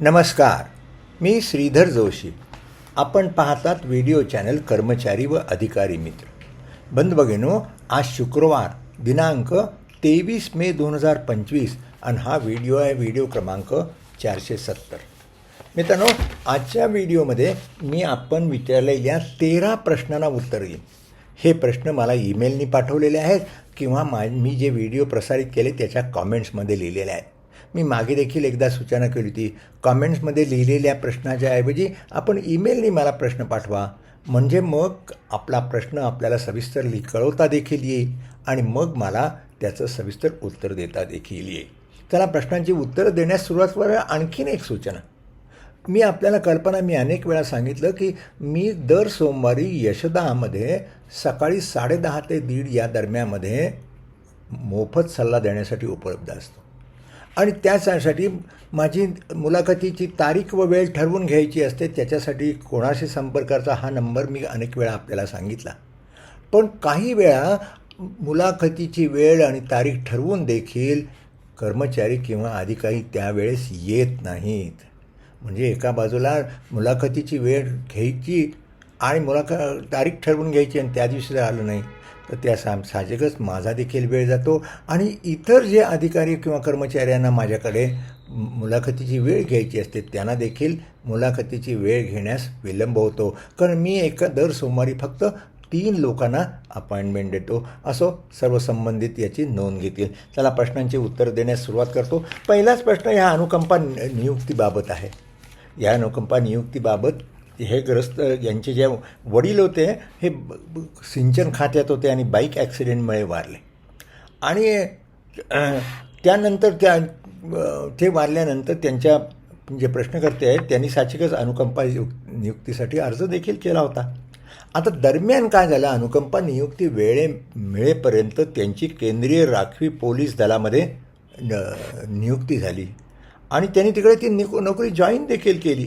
नमस्कार मी श्रीधर जोशी. आपण पाहतात व्हिडिओ चॅनल कर्मचारी व अधिकारी मित्र. बंद बघेनो आज शुक्रवार दिनांक तेवीस मे दोन हजार पंचवीस आणि हा व्हिडिओ आहे व्हिडिओ क्रमांक चारशे सत्तर. मित्रांनो आजच्या व्हिडिओमध्ये मी आपण विचारलेल्या तेरा प्रश्नांना उत्तर देईन. हे प्रश्न मला ईमेलनी पाठवलेले आहेत किंवा मा मी जे व्हिडिओ प्रसारित केले त्याच्या कॉमेंट्समध्ये लिहिलेले आहेत. मी मागे देखील एकदा सूचना केली होती. कॉमेंट्समध्ये लिहिलेल्या प्रश्नाच्या ऐवजी आपण ईमेलने मला प्रश्न पाठवा. म्हणजे मग आपला प्रश्न आपल्याला सविस्तर लि कळवता देखील येईल आणि मग मला त्याचं सविस्तर उत्तर देता देखील येईल. त्याला प्रश्नांची उत्तरं देण्यास सुरुवात करूया आणखीन एक सूचना. मी आपल्याला कल्पना मी अनेक वेळा सांगितलं की मी दर सोमवारी यशदामध्ये सकाळी साडेदहा ते दीड या दरम्यामध्ये मोफत सल्ला देण्यासाठी उपलब्ध असतो. आणि त्यासाठी माझी मुलाखतीची तारीख व वेळ ठरवून घ्यायची असते त्याच्यासाठी कोणाशी संपर्काचा हा नंबर मी अनेक वेळा आपल्याला सांगितला. पण काही वेळा मुलाखतीची वेळ आणि तारीख ठरवून देखील कर्मचारी किंवा अधिकारी त्यावेळेस येत नाहीत. म्हणजे एका बाजूला मुलाखतीची वेळ घ्यायची आणि मुलाख तारीख ठरवून घ्यायची आणि त्या दिवशी जर आलं नाही. तर त्या सा साहजिकच माझा देखील वेळ जातो. आणि इतर जे अधिकारी किंवा कर्मचाऱ्यांना माझ्याकडे मुलाखतीची वेळ घ्यायची असते त्यांना देखील मुलाखतीची वेळ घेण्यास विलंब होतो. कारण मी एका दर सोमवारी फक्त तीन लोकांना अपॉइंटमेंट देतो. असो सर्व संबंधित याची नोंद घेतील. चला प्रश्नांची उत्तर देण्यास सुरुवात करतो. पहिलाच प्रश्न ह्या अनुकंपा नियुक्तीबाबत आहे. या अनुकंपा नियुक्तीबाबत हे ग्रस्त यांचे जे वडील होते हे सिंचन खात्यात होते आणि बाईक ॲक्सिडेंटमुळे वारले. आणि त्यानंतर त्या ते वारल्यानंतर त्यांच्या जे प्रश्नकर्ते आहेत त्यांनी साचिकच अनुकंपा नियुक्तीसाठी अर्ज देखील केला होता. आता दरम्यान काय झालं? अनुकंपा नियुक्ती वेळे मिळेपर्यंत त्यांची केंद्रीय राखवी पोलीस दलामध्ये न- नियुक्ती झाली. आणि त्यांनी तिकडे ती निको नोकरी जॉईन देखील केली.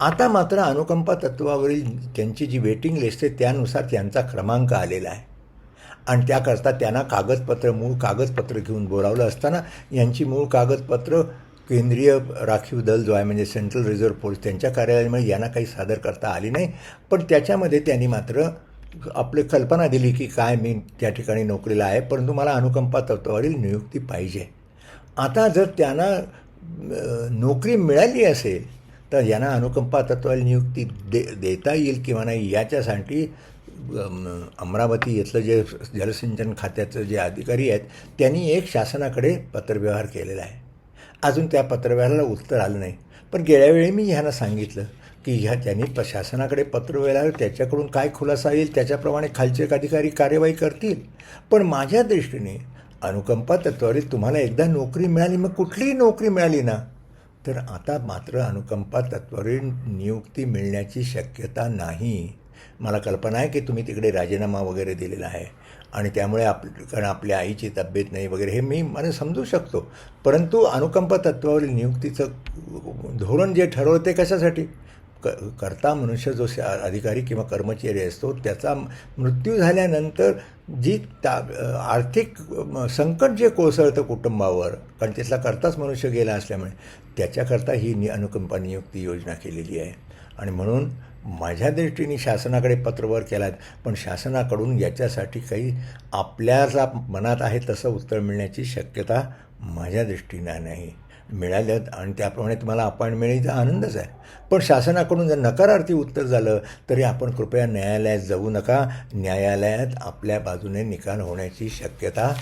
आता मात्र अनुकंपा तत्वावरील त्यांची जी वेटिंग लिस्ट आहे त्यानुसार त्यांचा क्रमांक आलेला आहे. आणि त्याकरता त्यांना कागदपत्र मूळ कागदपत्र घेऊन बोलावलं असताना यांची मूळ कागदपत्र केंद्रीय राखीव दल जो आहे म्हणजे सेंट्रल रिझर्व्ह फोर्स त्यांच्या कार्यालयामुळे यांना काही सादर करता आली नाही. पण त्याच्यामध्ये त्यांनी मात्र आपली कल्पना दिली की काय मी त्या ठिकाणी नोकरीला आहे परंतु मला अनुकंपा तत्वावरील नियुक्ती पाहिजे. आता जर त्यांना नोकरी मिळाली असेल तर यांना अनुकंपा तत्वाला नियुक्ती दे देता येईल किंवा नाही याच्यासाठी अमरावती इथलं जे जलसिंचन खात्याचं जे अधिकारी आहेत त्यांनी एक शासनाकडे पत्रव्यवहार केलेला आहे. अजून त्या पत्रव्यवहाराला उत्तर आलं नाही. पण गेल्या वेळी मी ह्यांना सांगितलं की ह्या त्यांनी प शासनाकडे वेळावर त्याच्याकडून काय खुलासा येईल त्याच्याप्रमाणे खालचे अधिकारी कार्यवाही करतील. पण माझ्या दृष्टीने अनुकंपा तत्वावरील तुम्हाला एकदा नोकरी मिळाली मग कुठलीही नोकरी मिळाली ना तर आता मात्र अनुकंपा तत्वावरील नियुक्ती मिळण्याची शक्यता नाही. मला कल्पना आहे की तुम्ही तिकडे राजीनामा वगैरे दिलेला आहे आणि त्यामुळे आप कारण आपल्या आईची तब्येत नाही वगैरे हे मी मला समजू शकतो. परंतु अनुकंपा तत्वावरील नियुक्तीचं धोरण जे ठरवते कशासाठी? क करता मनुष्य जो अधिकारी किंवा कर्मचारी असतो त्याचा मृत्यू झाल्यानंतर जी ता आर्थिक संकट जे कोसळतं कुटुंबावर कारण तिथला करताच मनुष्य गेला असल्यामुळे त्याच्याकरता ही नि अनुकंपा नियुक्ती योजना केलेली आहे. आणि म्हणून माझ्या दृष्टीने शासनाकडे पत्रवर केला आहे पण शासनाकडून याच्यासाठी काही आपल्याला मनात आहे तसं उत्तर मिळण्याची शक्यता माझ्या दृष्टीनं नाही. मिळाल्यात आणि त्याप्रमाणे तुम्हाला अपॉइंटमेंट मिळायचा आनंदच आहे. पण शासनाकडून जर नकारार्थी उत्तर झालं तरी आपण कृपया न्यायालयात जाऊ नका. न्यायालयात आपल्या बाजूने निकाल होण्याची शक्यता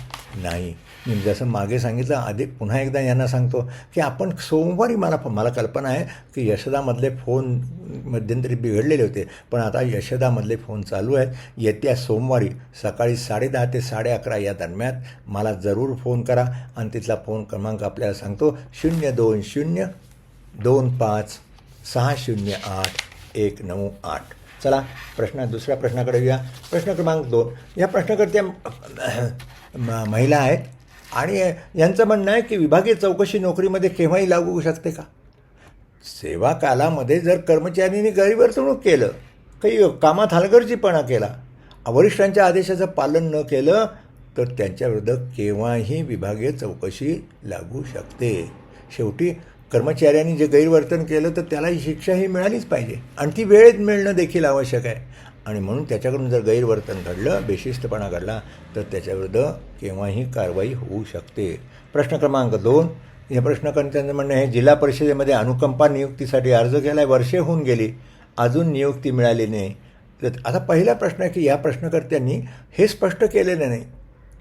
नाही. मी जसं मागे सांगितलं अधिक पुन्हा एकदा यांना सांगतो की आपण सोमवारी मला मला कल्पना आहे की यशदामधले फोन मध्यंतरी बिघडलेले होते. पण आता यशदामधले फोन चालू आहेत. येत्या सोमवारी सकाळी साडेदहा ते साडे अकरा या दरम्यान मला जरूर फोन करा. आणि तिथला फोन क्रमांक आपल्याला सांगतो. शून्य दोन शून्य दोन पाच सहा शून्य आठ एक नऊ आठ. चला प्रश्न दुसऱ्या प्रश्नाकडे येऊया. प्रश्न क्रमांक दोन. या प्रश्नकर्त्या म- महिला आहेत आणि यांचं म्हणणं आहे की विभागीय चौकशी नोकरीमध्ये केव्हाही लागू होऊ शकते का? सेवा कालामध्ये जर कर्मचाऱ्यांनी गैरवर्तणूक केलं काही कामात हलगर्जीपणा केला वरिष्ठांच्या आदेशाचं पालन न केलं तर त्यांच्याविरुद्ध केव्हाही विभागीय चौकशी लागू शकते. शेवटी कर्मचाऱ्यांनी जे गैरवर्तन केलं तर त्याला ही शिक्षा ही मिळालीच पाहिजे. आणि ती वेळेत मिळणं देखील आवश्यक आहे. आणि म्हणून त्याच्याकडून जर गैरवर्तन घडलं बेशिस्तपणा घडला तर त्याच्याविरुद्ध केव्हाही कारवाई होऊ शकते. प्रश्न क्रमांक दोन. या प्रश्नकर्त्यांचं म्हणणं आहे जिल्हा परिषदेमध्ये अनुकंपा नियुक्तीसाठी अर्ज केला आहे वर्षे होऊन गेली. अजून नियुक्ती मिळाली नाही. तर आता पहिला प्रश्न आहे की या प्रश्नकर्त्यांनी हे स्पष्ट केलेलं नाही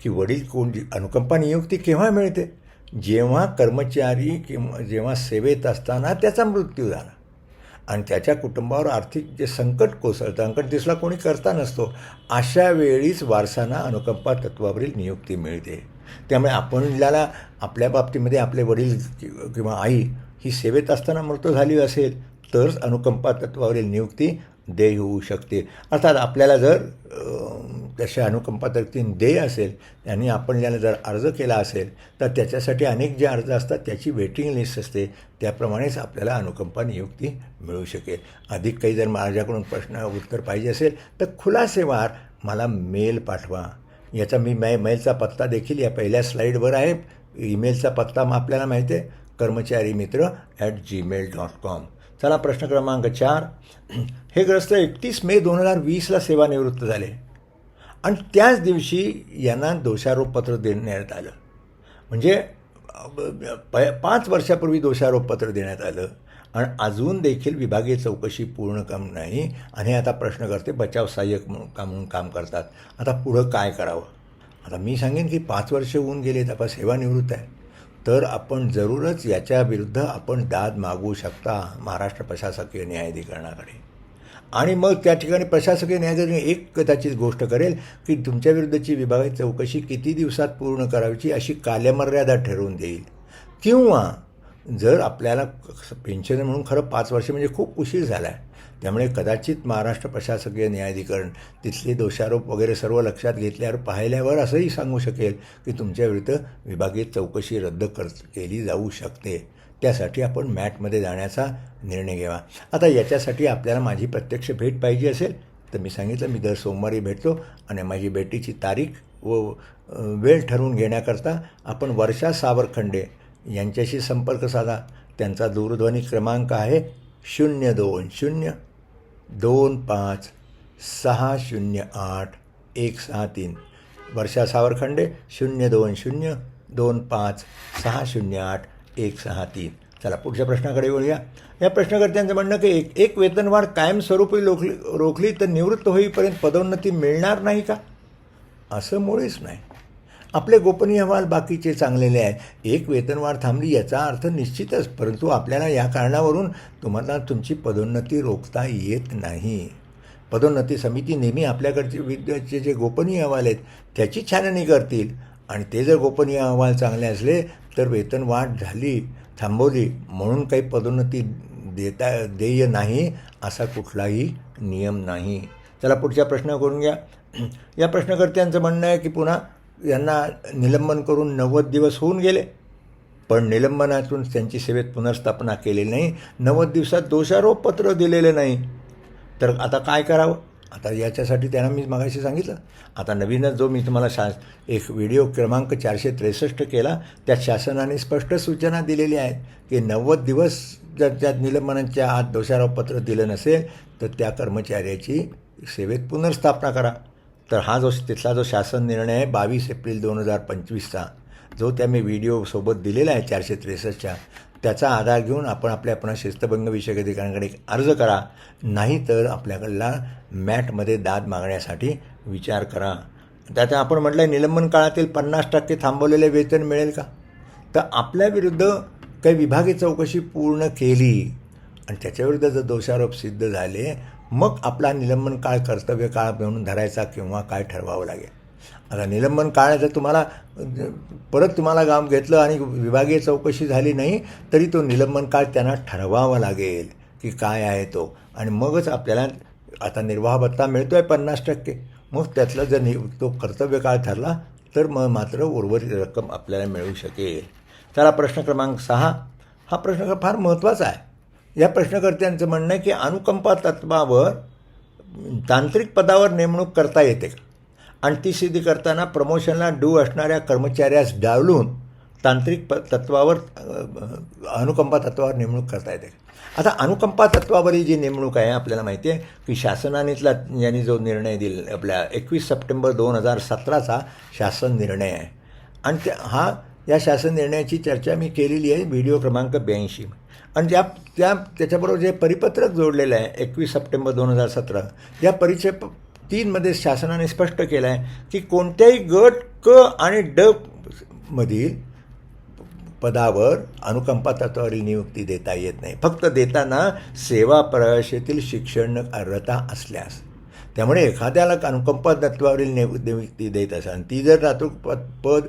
की वडील कोण अनुकंपा नियुक्ती केव्हा मिळते? जेव्हा कर्मचारी किंवा जेव्हा सेवेत असताना त्याचा मृत्यू झाला. आणि त्याच्या कुटुंबावर आर्थिक जे संकट कोसळतं अंकट दिसला कोणी करता नसतो अशा वेळीच वारसांना अनुकंपा तत्वावरील नियुक्ती मिळते. त्यामुळे आपण ज्याला आपल्या बाबतीमध्ये आपले वडील किंवा आई ही सेवेत असताना मृत्यू झाली असेल तरच अनुकंपा तत्वावरील नियुक्ती देय होऊ शकते. अर्थात आपल्याला जर अं, अनुकंपा तत्वावरील देय असेल आणि आपण ज्याला जर अर्ज केला असेल तर त्याच्यासाठी अनेक जे अर्ज असतात त्याची वेटिंग लिस्ट असते. त्याप्रमाणेच आपल्याला अनुकंपा नियुक्ती मिळू शकेल. अधिक काही जर माझ्याकडून प्रश्न उत्तर पाहिजे असेल तर खुलासेवार मला मेल पाठवा. याचा मी मै मेलचा पत्ता देखील या पहिल्या स्लाईडवर आहे. ईमेलचा पत्ता मग आपल्याला माहिती आहे. कर्मचारी मित्र ॲट जीमेल डॉट कॉम चला प्रश्न क्रमांक चार. हे ग्रस्त एकतीस मे दोन हजार वीसला सेवानिवृत्त झाले. आणि त्याच दिवशी यांना दोषारोपपत्र देण्यात आलं. म्हणजे प पाच वर्षापूर्वी दोषारोपपत्र देण्यात आलं. आणि अजून देखील विभागीय चौकशी पूर्ण काम नाही. आणि आता प्रश्न करते बचाव सहाय्यक म्हणून काम म्हणून काम करतात. आता पुढं काय करावं? आता मी सांगेन की पाच वर्ष होऊन गेलेत आपण सेवानिवृत्त आहे. तर आपण जरूरच याच्या विरुद्ध आपण दाद मागू शकता महाराष्ट्र प्रशासकीय न्यायाधिकरणाकडे. आणि मग त्या ठिकाणी प्रशासकीय न्यायाधिकरण एक कदाचित गोष्ट करेल की तुमच्या विरुद्धची विभागाची चौकशी किती दिवसात पूर्ण करावीची अशी कालमर्यादा ठरवून देईल. किंवा जर आपल्याला पेन्शन म्हणून खरं पाच वर्ष म्हणजे खूप उशीर झाला आहे त्यामुळे कदाचित महाराष्ट्र प्रशासकीय न्यायाधिकरण तिथले दोषारोप वगैरे सर्व लक्षात घेतल्यावर पाहिल्यावर असंही सांगू शकेल की तुमच्या विरुद्ध विभागीय चौकशी रद्द कर केली जाऊ शकते. त्यासाठी आपण मॅटमध्ये जाण्याचा निर्णय घ्यावा. आता याच्यासाठी आपल्याला माझी प्रत्यक्ष भेट पाहिजे असेल तर मी सांगितलं मी दर सोमवारी भेटतो आणि माझी भेटीची तारीख व वेळ ठरवून घेण्याकरता आपण वर्षा सावरखंडे यांच्याशी संपर्क साधा. त्यांचा दूरध्वनी क्रमांक आहे शून्य दोन शून्य दोन पाच सहा शून्य आठ एक सहा तीन. वर्षा सावरखंडे शून्य दोन शून्य दोन पाच सहा शून्य आठ एक सहा तीन. चला पुढच्या प्रश्नाकडे वळूया. या प्रश्नकर्त्यांचं म्हणणं की एक एक वेतनवाढ कायमस्वरूपी रोखली रोखली तर निवृत्त होईपर्यंत पदोन्नती मिळणार नाही का? असं मुळीच नाही. आपले गोपनीय अहवाल बाकीचे चांगलेले आहे एक वेतनवाढ थांबली याचा अर्थ निश्चितच परंतु आपल्याला या कारणावरून तुम्हाला तुमची पदोन्नती रोखता येत नाही. पदोन्नती समिती नेहमी आपल्याकडचे विद्याचे जे गोपनीय अहवाल आहेत त्याची छाननी करतील. आणि ते जर गोपनीय अहवाल चांगले असले तर वेतनवाढ झाली थांबवली म्हणून काही पदोन्नती देता देय नाही असा कुठलाही नियम नाही. चला पुढचा प्रश्न करून घ्या. या प्रश्नकर्त्यांचं म्हणणं आहे की पुन्हा यांना निलंबन करून नव्वद दिवस होऊन गेले. पण निलंबनातून त्यांची सेवेत पुनर्स्थापना केलेली नाही. नव्वद दिवसात दोषारोप पत्र दिलेले नाही. तर आता काय करावं? आता याच्यासाठी त्यांना मी मागाशी सांगितलं. आता नवीनच जो मी तुम्हाला शा एक व्हिडिओ क्रमांक चारशे त्रेसष्ट केला त्यात शासनाने स्पष्ट सूचना दिलेली आहेत की नव्वद दिवस जर त्यात निलंबनांच्या आत दोषारोप पत्र दिलं नसेल तर त्या कर्मचाऱ्याची सेवेत पुनर्स्थापना करा. तर हा जो तिथला जो शासन निर्णय आहे बावीस एप्रिल दोन हजार पंचवीसचा जो त्या मी व्हिडिओसोबत दिलेला आहे चारशे त्रेसष्टच्या त्याचा आधार घेऊन आपण आपल्या पुन्हा शिस्तभंग विषयक अधिकाऱ्यांकडे अर्ज करा. नाही तर आपल्याकडला मॅटमध्ये दाद मागण्यासाठी विचार करा. त्यात आपण म्हटलं आहे निलंबन काळातील पन्नास टक्के थांबवलेले वेतन मिळेल का? तर आपल्याविरुद्ध काही विभागीय चौकशी पूर्ण केली आणि त्याच्याविरुद्ध जर दोषारोप सिद्ध झाले मग आपला निलंबन काळ कर्तव्य काळ म्हणून धरायचा किंवा काय ठरवावं लागेल. आता निलंबन काळ जर तुम्हाला परत तुम्हाला गाव घेतलं आणि विभागीय चौकशी झाली नाही तरी तो निलंबन काळ त्यांना ठरवावा लागेल की काय आहे तो. आणि मगच आपल्याला आता निर्वाह भत्ता मिळतो आहे पन्नास टक्के. मग त्यातलं जर नि तो कर्तव्य काळ ठरला तर मग मात्र उर्वरित रक्कम आपल्याला मिळू शकेल. चला प्रश्न क्रमांक सहा. हा प्रश्न फार महत्त्वाचा आहे. या प्रश्नकर्त्यांचं म्हणणं आहे की अनुकंपा तत्वावर तांत्रिक पदावर नेमणूक करता येते का? आणि ती सिद्धी करताना प्रमोशनला डू असणाऱ्या कर्मचाऱ्यास डावलून तांत्रिक प तत्वावर अनुकंपा तत्वावर नेमणूक करता येते आता अनुकंपा तत्वावरील जी नेमणूक आहे आपल्याला माहिती आहे की शासनानेतला यांनी जो निर्णय दिला आपल्या एकवीस सप्टेंबर दोन हजार सतराचा शासन निर्णय आहे. आणि त्या हा या शासन निर्णयाची चर्चा मी केलेली आहे व्हिडिओ क्रमांक ब्याऐंशी आणि त्या त्या त्याच्याबरोबर जे परिपत्रक जोडलेलं आहे एकवीस सप्टेंबर दोन हजार सतरा या परिचय तीनमध्ये शासनाने स्पष्ट केलं आहे की कोणत्याही गट क आणि ड मधील पदावर अनुकंपा तत्वावरील नियुक्ती देता येत नाही. फक्त देताना सेवा प्रवेशातील शिक्षण अर्हता असल्यास. त्यामुळे एखाद्याला अनुकंपा तत्वावरील नियुक्ती देत असेल ती जर रात्र पद पद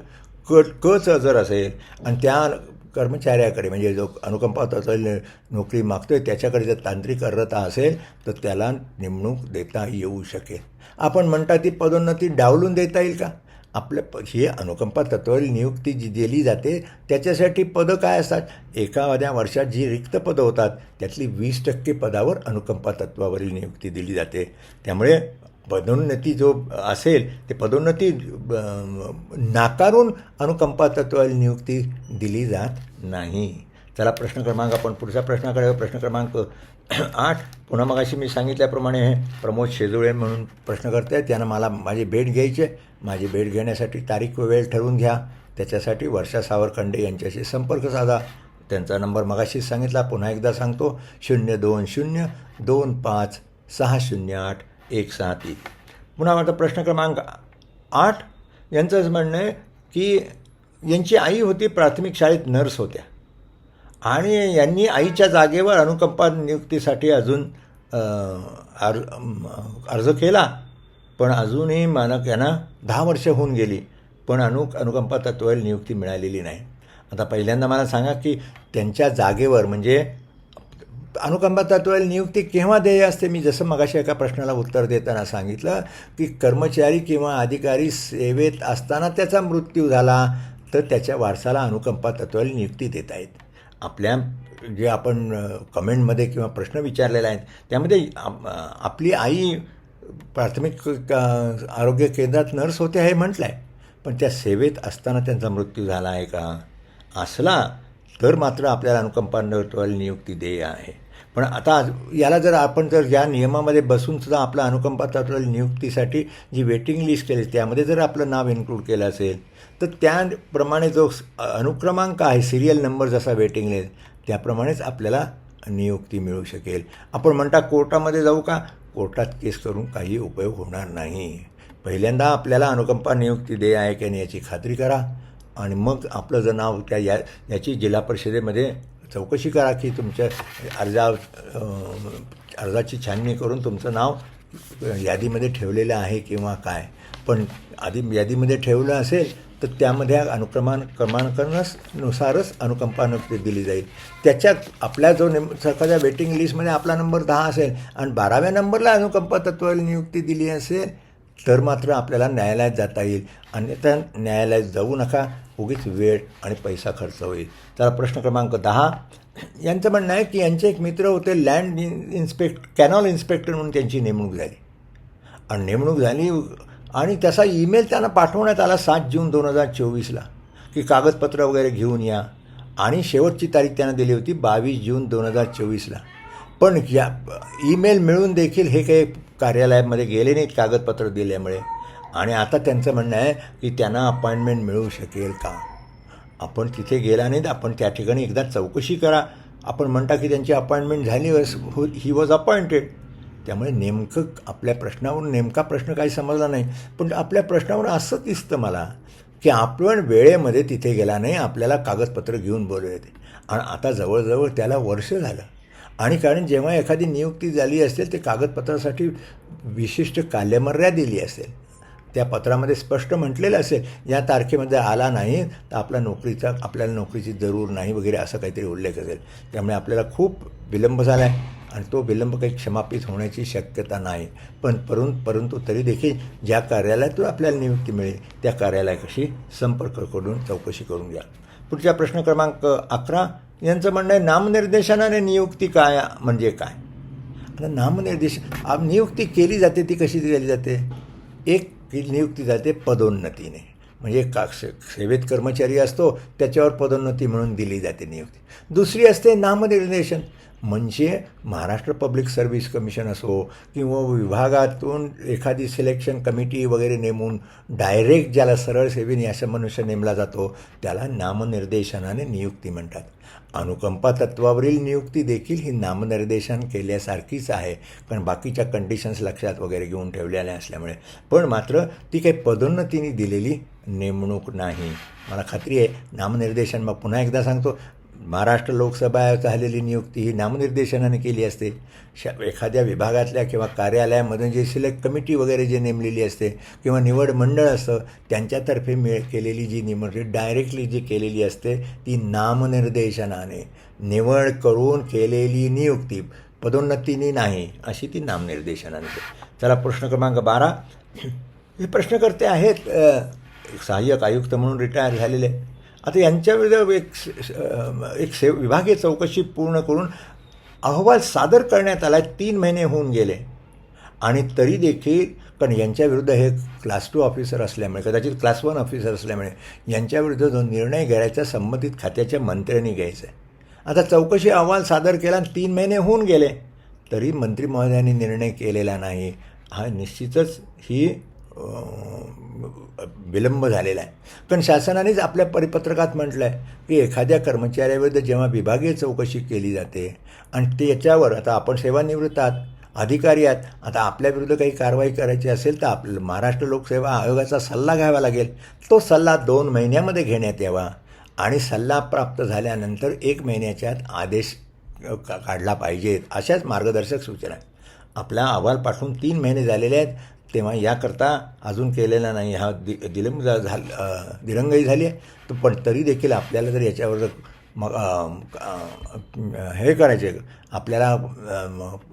क कचं जर असेल आणि त्या कर्मचाऱ्याकडे म्हणजे जो अनुकंपा तत्वावरील नोकरी मागतोय त्याच्याकडे जर तांत्रिक अर्हता असेल तर त्याला नेमणूक देता येऊ शकेल. आपण म्हणता ती पदोन्नती डावलून देता येईल का? आपल्या प ही अनुकंपा तत्वावरील नियुक्ती जी दिली जाते त्याच्यासाठी पदं काय असतात? एखाद्या वर्षात जी रिक्त पदं होतात त्यातली वीस टक्के पदावर अनुकंपा तत्वावरील नियुक्ती दिली जाते. त्यामुळे पदोन्नती जो असेल ते पदोन्नती नाकारून अनुकंपा तत्वावरील नियुक्ती दिली जात नाही. चला प्रश्न क्रमांक आपण पुढच्या प्रश्नाकडे प्रश्न क्रमांक आठ. पुन्हा मगाशी मी सांगितल्याप्रमाणे हे प्रमोद शेजुळे म्हणून प्रश्न करते त्यांना मला माझी भेट घ्यायची. आहे माझी भेट घेण्यासाठी तारीख व वेळ ठरवून घ्या. त्याच्यासाठी वर्षा सावरखंडे यांच्याशी संपर्क साधा. त्यांचा नंबर मगाशीच सांगितला. पुन्हा एकदा सांगतो. शून्य दोन शून्य दोन पाच सहा शून्य आठ. एक सहा तीन पुन्हा आता प्रश्न क्रमांक आठ. यांचंच म्हणणं आहे की यांची आई होती प्राथमिक शाळेत नर्स होत्या. आणि यांनी आईच्या जागेवर अनुकंपा नियुक्तीसाठी अजून अर्ज अर्ज केला. पण अजूनही मानक यांना दहा वर्ष होऊन गेली. पण अनु अनुकंपा तत्वाला नियुक्ती मिळालेली नाही. आता पहिल्यांदा मला सांगा की त्यांच्या जागेवर म्हणजे अनुकंपा तत्वावरील नियुक्ती केव्हा देय असते? मी जसं मगाशी एका प्रश्नाला उत्तर देताना सांगितलं की कर्मचारी किंवा अधिकारी सेवेत असताना त्याचा मृत्यू झाला तर त्याच्या वारसाला अनुकंपा तत्वावरील नियुक्ती देत आहेत आपल्या जे आपण कमेंटमध्ये किंवा प्रश्न विचारलेला आहेत त्यामध्ये आपली आई प्राथमिक आरोग्य केंद्रात नर्स होते हे म्हटलं आहे पण त्या सेवेत असताना त्यांचा मृत्यू झाला आहे का? असला तर मात्र आपल्याला अनुकंपा तत्वावरील नियुक्ती देय आहे. पण आता याला जर आपण जर या नियमामध्ये बसून सुद्धा आपला अनुकंपा तत्वावरील नियुक्तीसाठी जी वेटिंग लिस्ट केली त्यामध्ये जर आपलं नाव इन्क्लूड केलं असेल तर त्याप्रमाणे जो अनुक्रमांक आहे सिरियल नंबर जसा वेटिंग लिस्ट त्याप्रमाणेच आपल्याला नियुक्ती मिळू शकेल. आपण म्हणता कोर्टामध्ये जाऊ का? कोर्टात केस करून काही उपयोग होणार नाही. पहिल्यांदा आपल्याला अनुकंपा नियुक्ती दे आहे की नाही याची खात्री करा. आणि मग आपलं जर नाव त्या या याची जिल्हा परिषदेमध्ये चौकशी करा की तुमच्या अर्जा अर्जाची छाननी करून तुमचं नाव यादीमध्ये ठेवलेलं आहे किंवा काय. पण आधी यादीमध्ये ठेवलं असेल तर त्यामध्ये अनुक्रमान क्रमांकानुसारच अनुकंपा नियुक्ती दिली जाईल. त्याच्यात आपल्या जो नेम एखाद्या वेटिंग लिस्टमध्ये आपला नंबर दहा असेल आणि बाराव्या नंबरला अनुकंपा तत्वाला नियुक्ती दिली असेल तर मात्र आपल्याला न्यायालयात जाता येईल. अन्यथा न्यायालयात जाऊ नका. उगीच वेळ आणि पैसा खर्च होईल. तर प्रश्न क्रमांक दहा. यांचं म्हणणं आहे की यांचे एक मित्र होते land in inspect canal inspector म्हणून त्यांची नेमणूक झाली. आणि नेमणूक झाली आणि त्याचा ईमेल त्यांना पाठवण्यात आला सात जून दोन हजार चोवीसला की कागदपत्र वगैरे घेऊन या. आणि शेवटची तारीख त्यांना दिली होती बावीस जून दोन हजार चोवीसला. पण या ईमेल मिळून देखील हे काही कार्यालयामध्ये गेले नाहीत कागदपत्र दिल्यामुळे. आणि आता त्यांचं म्हणणं आहे की त्यांना अपॉइंटमेंट मिळू शकेल का? आपण तिथे गेला नाहीत आपण त्या ठिकाणी एकदा चौकशी करा. आपण म्हणता की त्यांची अपॉइंटमेंट झाली हो, ही वॉज अपॉइंटेड. त्यामुळे नेमकं आपल्या प्रश्नावरून नेमका प्रश्न काही समजला नाही. पण आपल्या प्रश्नावरून असं दिसतं मला की आपण वेळेमध्ये तिथे गेला नाही आपल्याला कागदपत्र घेऊन बोलवते आणि आता जवळजवळ त्याला वर्ष झालं. आणि कारण जेव्हा एखादी नियुक्ती झाली असेल ते कागदपत्रासाठी विशिष्ट काल्यमर्यादा दिली असेल. त्या पत्रामध्ये स्पष्ट म्हटलेलं असेल या तारखेमध्ये आला नाही तर आपला नोकरीचा आपल्याला नोकरीची जरूर नाही वगैरे असं काहीतरी उल्लेख असेल. त्यामुळे आपल्याला खूप विलंब झाला आहे आणि तो विलंब काही क्षमापित होण्याची शक्यता नाही. पण परंतु परंतु तरी देखील ज्या कार्यालयातून आपल्याला नियुक्ती मिळेल त्या कार्यालयाशी संपर्क करून चौकशी करून घ्या. पुढचा प्रश्न क्रमांक अकरा यांचं म्हणणं आहे नामनिर्देशनाने नियुक्ती काय म्हणजे काय? आता नामनिर्देश नियुक्ती केली जाते ती कशी केली जाते? एक नियुक्ती जाते पदोन्नतीने. म्हणजे का सेवेत कर्मचारी असतो त्याच्यावर पदोन्नती म्हणून दिली जाते नियुक्ती. दुसरी असते नामनिर्देशन. म्हणजे महाराष्ट्र पब्लिक सर्व्हिस कमिशन असो किंवा विभागातून एखादी सिलेक्शन कमिटी वगैरे नेमून डायरेक्ट ज्याला सरळ सेवेने असा मनुष्य नेमला जातो त्याला नामनिर्देशनाने नियुक्ती म्हणतात. अनुकंपा तत्वावरील नियुक्ती देखील ही नामनिर्देशन केल्यासारखीच आहे कारण बाकीच्या कंडिशन्स लक्षात वगैरे घेऊन ठेवलेल्या असल्यामुळे. पण मात्र ती काही पदोन्नतीने दिलेली नेमणूक नाही. मला खात्री आहे नामनिर्देशन मग पुन्हा एकदा सांगतो. महाराष्ट्र लोकसभा झालेली नियुक्ती ही नामनिर्देशनाने केली असते. श एखाद्या विभागातल्या किंवा कार्यालयामधून जे सिलेक्ट कमिटी वगैरे जे नेमलेली असते किंवा निवड मंडळ असतं त्यांच्यातर्फे मिळ केलेली जी निवड डायरेक्टली म्हणजे जी केलेली असते ती नामनिर्देशनाने निवड करून केलेली नियुक्ती पदोन्नतीने नाही अशी ती नामनिर्देशनाने चला प्रश्न क्रमांक बारा. हे प्रश्नकर्ते आहेत सहाय्यक आयुक्त म्हणून रिटायर झालेले. आता यांच्याविरुद्ध एक एक से विभागीय चौकशी पूर्ण करून अहवाल सादर करण्यात आला तीन महिने होऊन गेले. आणि तरी देखील कारण यांच्याविरुद्ध हे क्लास टू ऑफिसर असल्यामुळे कदाचित क्लास वन ऑफिसर असल्यामुळे यांच्याविरुद्ध जो निर्णय घ्यायचा संबंधित खात्याच्या मंत्र्यांनी घ्यायचा आहे. आता चौकशी अहवाल सादर केला आणि तीन महिने होऊन गेले तरी मंत्री महोदयांनी निर्णय केलेला नाही. हा निश्चितच ही विलंब झालेला आहे. कारण शासनानेच आपल्या परिपत्रकात म्हटलं आहे की एखाद्या कर्मचाऱ्याविरुद्ध जेव्हा विभागीय चौकशी केली जाते आणि त्याच्यावर आता आपण सेवानिवृत्त आहात अधिकारी आहेत आता आपल्याविरुद्ध काही कारवाई करायची असेल तर आपलं महाराष्ट्र लोकसेवा आयोगाचा सल्ला घ्यावा लागेल. तो सल्ला दोन महिन्यामध्ये घेण्यात यावा आणि सल्ला प्राप्त झाल्यानंतर एक महिन्याच्या आत आदेश का काढला पाहिजेत अशाच मार्गदर्शक सूचना आपला अहवाल पाठवून तीन महिने झालेले आहेत. तेव्हा याकरता अजून केलेला नाही. हा दि दिलंग झाल दिरंगाई झाली आहे. तर पण तरी देखील आपल्याला जर याच्यावर जर मग हे करायचे आपल्याला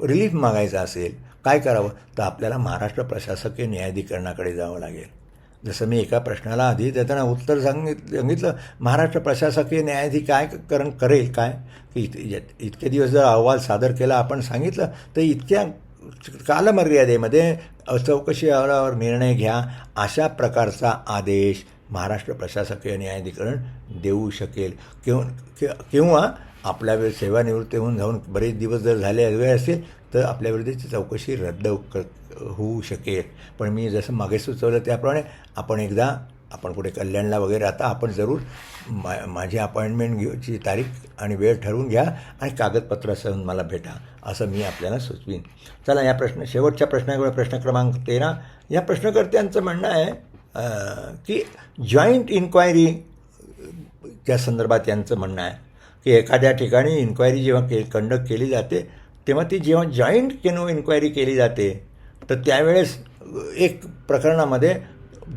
रिलीफ मागायचा असेल काय करावं? तर आपल्याला महाराष्ट्र प्रशासकीय न्यायाधिकरणाकडे जावं लागेल. जसं मी एका प्रश्नाला आधी देताना उत्तर सांगित सांगितलं महाराष्ट्र प्रशासकीय न्यायाधिकरण करेल काय? की इत इतके दिवस जर अहवाल सादर केला आपण सांगितलं तर इतक्या कालमर्यादेमध्ये चौकशी अहवालावर निर्णय घ्या अशा प्रकारचा आदेश महाराष्ट्र प्रशासकीय न्यायाधिकरण देऊ शकेल. किंवा किंवा आपल्या वेळ सेवानिवृत्ती होऊन जाऊन बरेच दिवस जर झाले वेळ असेल तर आपल्याविरुद्धची चौकशी रद्द होऊ शकेल. पण मी जसं मागे सुचवलं त्याप्रमाणे आपण एकदा आपण कुठे कल्याणला वगैरे आता आपण जरूर मा माझी अपॉइंटमेंट घेऊची तारीख आणि वेळ ठरवून घ्या आणि कागदपत्रासह मला भेटा असं मी आपल्याला सुचवीन. चला या प्रश्न शेवटच्या प्रश्नाकडे प्रश्न क्रमांक तेरा. या प्रश्नकर्त्यांचं म्हणणं आहे की जॉईंट इन्क्वायरीच्या संदर्भात यांचं म्हणणं आहे की एखाद्या ठिकाणी इन्क्वायरी जेव्हा के कंडक्ट केली जाते तेव्हा ती जेव्हा जॉईंट केनो इन्क्वायरी केली जाते तर त्यावेळेस एक प्रकरणामध्ये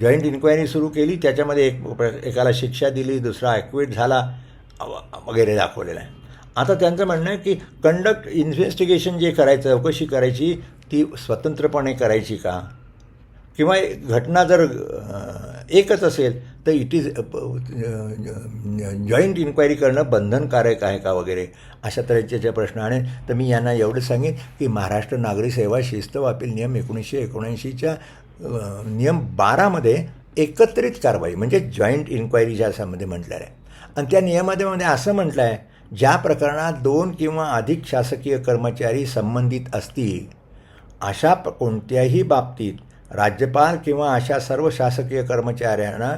जॉईंट इन्क्वायरी सुरू केली त्याच्यामध्ये एक एकाला शिक्षा दिली दुसरा ॲक्विट झाला वगैरे दाखवलेला आहे. आता त्यांचं म्हणणं आहे की कंडक्ट इन्व्हेस्टिगेशन जे करायचं चौकशी करायची ती स्वतंत्रपणे करायची का? किंवा घटना जर एकच असेल तर इट इज जॉईंट इन्क्वायरी करणं बंधनकारक आहे का वगैरे? अशा तऱ्हेचे प्रश्न आणि तर मी यांना एवढं सांगेन की महाराष्ट्र नागरी सेवा शिस्त वापील नियम एकोणीसशे एकोणऐंशीच्या नियम बारामध्ये एकत्रित कारवाई म्हणजे जॉईंट इन्क्वायरी ज्या असामध्ये म्हटलेलं आहे. आणि त्या नियमामध्ये म्हणजे असं म्हटलं आहे ज्या प्रकरणात दोन किंवा अधिक शासकीय कर्मचारी संबंधित असतील अशा कोणत्याही बाबतीत राज्यपाल किंवा अशा सर्व शासकीय कर्मचाऱ्यांना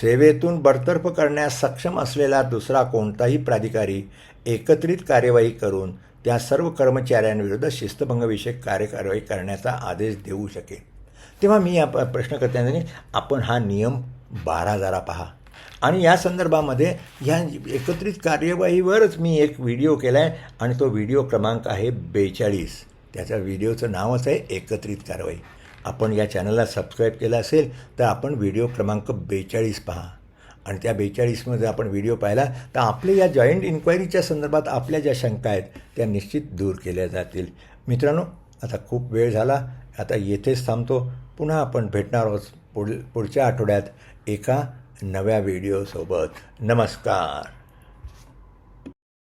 सेवेतून बडतर्फ करण्यास सक्षम असलेला दुसरा कोणताही प्राधिकारी एकत्रित कार्यवाही करून त्या सर्व कर्मचाऱ्यांविरुद्ध शिस्तभंगविषयक कार्यकारवाई करण्याचा आदेश देऊ शकेल. तेव्हा मी या प्रश्नकर्त्यांनी आपण हा नियम बारा जरा पहा. आणि या संदर्भामध्ये ह्या एकत्रित कार्यवाहीवरच मी एक व्हिडिओ केला आहे आणि तो व्हिडिओ क्रमांक आहे बेचाळीस. त्याच्या व्हिडिओचं नावच आहे एकत्रित कारवाई. आपण या चॅनलला सबस्क्राईब केलं असेल तर आपण व्हिडिओ क्रमांक बेचाळीस पहा. आणि त्या बेचाळीसमध्ये आपण व्हिडिओ पाहिला तर आपले या जॉईंट इन्क्वायरीच्या संदर्भात आपल्या ज्या शंका आहेत त्या निश्चित दूर केल्या जातील. मित्रांनो आता खूप वेळ झाला. आता येथेच थांबतो. पुन्हा आपण भेटणार आहोत पुढ पुढच्या आठवड्यात एका नव्या व्हिडिओसोबत. नमस्कार.